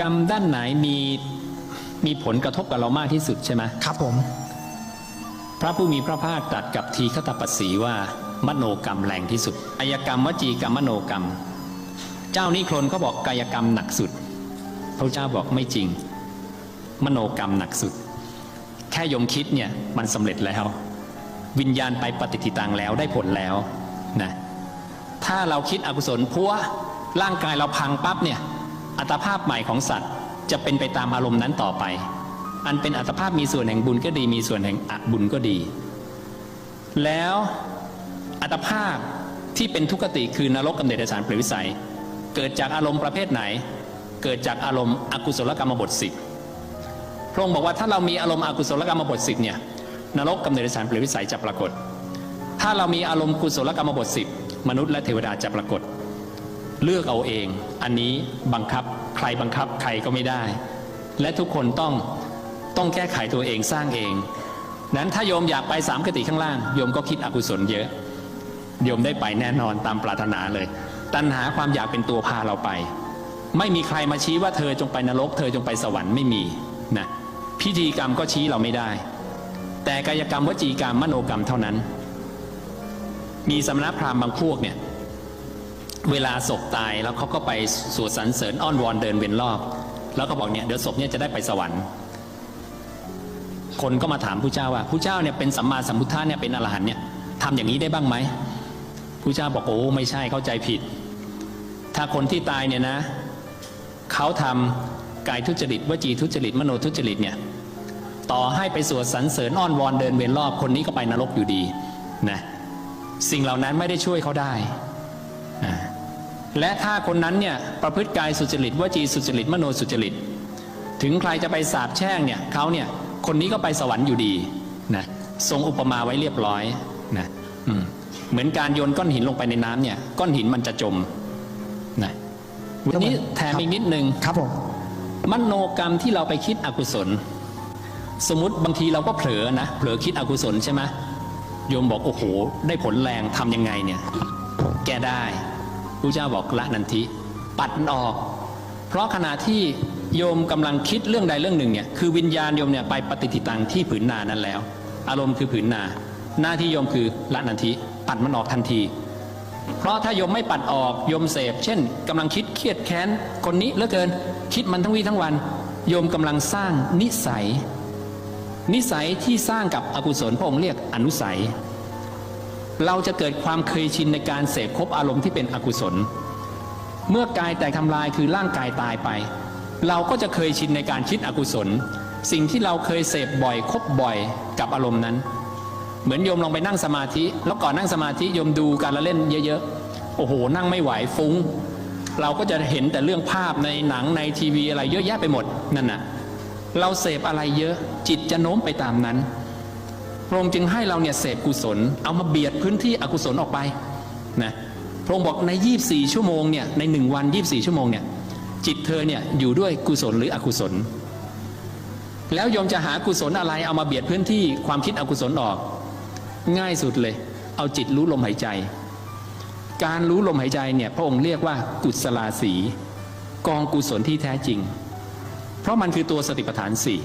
กรรมด้านไหนมีมีผลกระทบกับเรามากที่สุดใช่ไหมครับผม พระผู้มีพระภาคตรัสกับทีฆตปัสสีว่า มโนกรรมแรงที่สุดกายกรรมวจีกรรมมโนกรรม เจ้านิครนเขาบอกกายกรรมหนักสุด พระเจ้าบอกไม่จริง มโนกรรมหนักสุด แค่ยมคิดเนี่ยมันสำเร็จแล้ว วิญญาณไปปฏิทิตังแล้วได้ผลแล้วนะถ้าเราคิดอกุศลพัวร่างกายเราพังปั๊บเนี่ย อัตภาพใหม่ของสัตว์จะเป็นไปตามอารมณ์นั้นต่อไป อันเป็นอัตภาพมีส่วนแห่งบุญก็ดี มีส่วนแห่งอบุญก็ดี แล้วอัตภาพที่เป็นทุกขติคือนรกกำเนิดเดรัจฉานเปรตวิสัย เกิดจากอารมณ์ประเภทไหน เกิดจากอารมณ์อกุศลกรรมบทสิบพระองค์บอกว่าถ้าเรามีอารมณ์อกุศลกรรมบทสิบเนี่ยนรกกำเนิดเดรัจฉานเปรตวิสัยจะปรากฏ ถ้าเรามีอารมณ์กุศลกรรมบทสิบมนุษย์และเทวดาจะปรากฏ เลือกเอาเอง อันนี้บังคับใครบังคับใครก็ไม่ได้ และทุกคนต้องต้องแก้ไขตัวเองสร้างเอง นั้นถ้าโยมอยากไปสามกติข้างล่าง โยมก็คิดอกุศลเยอะ โยมได้ไปแน่นอนตามปรารถนาเลย ตัณหาความอยากเป็นตัวพาเราไป ไม่มีใครมาชี้ว่าเธอจงไปนรก เธอจงไปสวรรค์ไม่มีนะพิธีกรรมก็ชี้เราไม่ได้ แต่กายกรรมวจีกรรมมโนกรรมเท่านั้น มีสำนักพราหมณ์บางพวกเนี่ย เวลาศพตายแล้วเขาก็ไปสวดสรรเสริญอ้อนวอนเดินเวียนรอบ แล้วก็บอกเนี่ยเดี๋ยวศพเนี่ยจะได้ไปสวรรค์ คนก็มาถามผู้เจ้าว่าผู้เจ้าเนี่ยเป็นสัมมาสัมพุทธะเนี่ยเป็นอรหันเนี่ยทำอย่างนี้ได้บ้างไหมผู้เจ้าบอกโอ้ไม่ใช่เข้าใจผิด ถ้าคนที่ตายเนี่ยนะเขาทำกายทุจริตวจีทุจริตมโนทุจริตเนี่ยต่อให้ไปสวดสรรเสริญอ้อนวอนเดินเวียนรอบคนนี้ก็ไปนรกอยู่ดีนะสิ่งเหล่านั้นไม่ได้ช่วยเขาได้ และถ้าคนนั้นเนี่ยประพฤติกายสุจริตวจีสุจริตมโนสุจริต ถึงใครจะไปสาบแช่งเนี่ยเขาเนี่ยคนนี้ก็ไปสวรรค์อยู่ดีนะทรงอุปมาไว้เรียบร้อยนะอืมเหมือนการโยนก้อนหินลงไปในน้ำเนี่ยก้อนหินมันจะจมนะวันนี้แถมอีกนิดนึงครับผมมโนกรรมที่เราไปคิดอกุศล สมมติบางทีเราก็เผลอนะเผลอคิดอกุศลใช่ไหมโยมบอกโอ้โห ได้ผลแรงทำยังไงเนี่ย แก้ได้ พระเจ้าบอกละนันทิ ปัดมันออก เพราะขณะที่โยมกำลังคิดเรื่องใดเรื่องหนึ่งเนี่ยคือวิญญาณโยมเนี่ยไปปฏิทิตังที่ผืนนานั้นแล้ว อารมณ์คือผืนนา หน้าที่โยมคือละนันทิ ปัดมันออกทันที เพราะถ้าโยมไม่ปัดออกโยมเสพ เช่นกำลังคิดเครียดแค้นคนนี้เหลือเกิน คิดมันทั้งวีทั้งวัน โยมกำลังสร้างนิสัย นิสัยที่สร้างกับอกุศลพระองค์เรียกอนุสัย เราจะเกิดความเคยชินในการเสพคบอารมณ์ที่เป็นอกุศล เมื่อกายแตกทำลายคือร่างกายตายไป เราก็จะเคยชินในการคิดอกุศล สิ่งที่เราเคยเสพบ่อยคบบ่อยกับอารมณ์นั้น เหมือนโยมลองไปนั่งสมาธิ แล้วก่อนนั่งสมาธิโยมดูการละเล่นเยอะๆ โอ้โห นั่งไม่ไหวฟุ้ง เราก็จะเห็นแต่เรื่องภาพในหนังในทีวีอะไรเยอะแยะไปหมดนั่นน่ะ เราเสพอะไรเยอะจิตจะโน้มไปตามนั้น พระองค์จึงให้เราเนี่ยเสพกุศล เอามาเบียดพื้นที่อกุศลออกไปนะพระองค์บอกใน 24 ชั่วโมงเนี่ยในหนึ่งวัน 24 ชั่วโมงเนี่ยจิตเธอเนี่ยอยู่ด้วยกุศลหรืออกุศล แล้วโยมจะหากุศลอะไรเอามาเบียดพื้นที่ความคิดอกุศลออก ง่ายสุดเลย เอาจิตรู้ลมหายใจ การรู้ลมหายใจเนี่ยพระองค์เรียกว่ากุศลาสี กองกุศลที่แท้จริง เพราะมันคือตัวสติปัฏฐานสี่